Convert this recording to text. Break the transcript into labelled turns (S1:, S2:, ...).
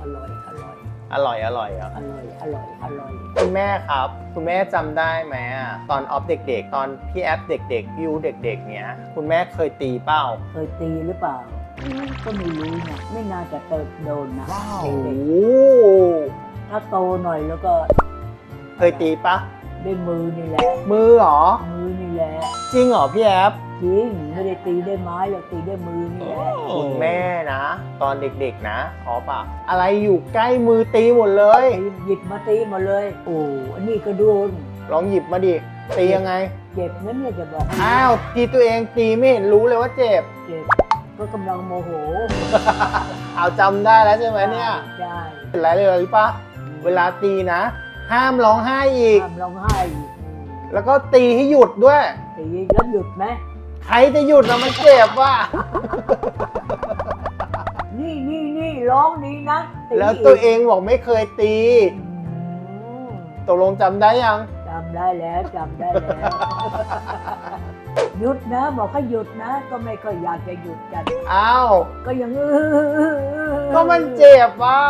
S1: อร่อยอร่อย
S2: อร่อยอร่อยอะ
S1: อร่อยอร่อยอร่อย
S2: คุณแม่ครับ คุณแม่จำได้ไหมอะตอนออฟเด็กๆ ตอนพี่แอฟเด็กๆพี่ยูเด็กๆเนี้ยคุณแม่เคยตีเป้า
S1: เคยตีหรือเปล่าอืมก็ไม่รู้นะไม่น่าจะเติบโดนนะ
S2: โอ้
S1: เด็ก
S2: โห
S1: ๆถ้าโตหน่อยแล้วก็
S2: เคยตีปะ
S1: ด้วยมือนี่แหละ
S2: มือเหรอ
S1: มือนี่แหละ
S2: จริงเหรอพี่แอฟ
S1: จริงไม่ได้ตีด้วยไม้หรอกตีด้วยมือนี่แหละ
S2: คุณแม่นะ ตอนเด็กๆนะขอปะอะไรอยู่ใกล้มือตีหมดเลย
S1: ตีหยิบมาตีหมาเลย โอ้อันนี้ก็โดน
S2: ลองหยิบมาดิตียังไง
S1: เจ็บนั้นเนี่ยจะบอก
S2: อ้าวทีตัวเองตีไม่เห็นรู้เลยว่าเจ็บ
S1: เจ็บก็กำลังโมโห
S2: เอาจำได้แล้วใช่ไหมเนี่ย
S1: ใช่
S2: เป็นไรเลยหรือปะเวลาตีนะ ห้ามร้องไห้อีก
S1: ห้ามร้องไห้อีก
S2: แล้วก็ตีให้หยุดด้วย
S1: ตีแล้วหยุดไหม
S2: ใครจะหยุดนะมันเจ็บว่ะ
S1: นี่นี่นี่ร้องนี้นะตี
S2: แล้วตัวเองบอกไม่เคยตี
S1: อืม
S2: ตกลงจำได้ยัง
S1: จำได้แล้วจำได้แล้ว หยุดนะ บอกให้หยุดนะ ก็ไม่ค่อยอยากจะหยุดกัน
S2: อ้าว
S1: ก็ยัง
S2: ก็มันเจ็บว่ะ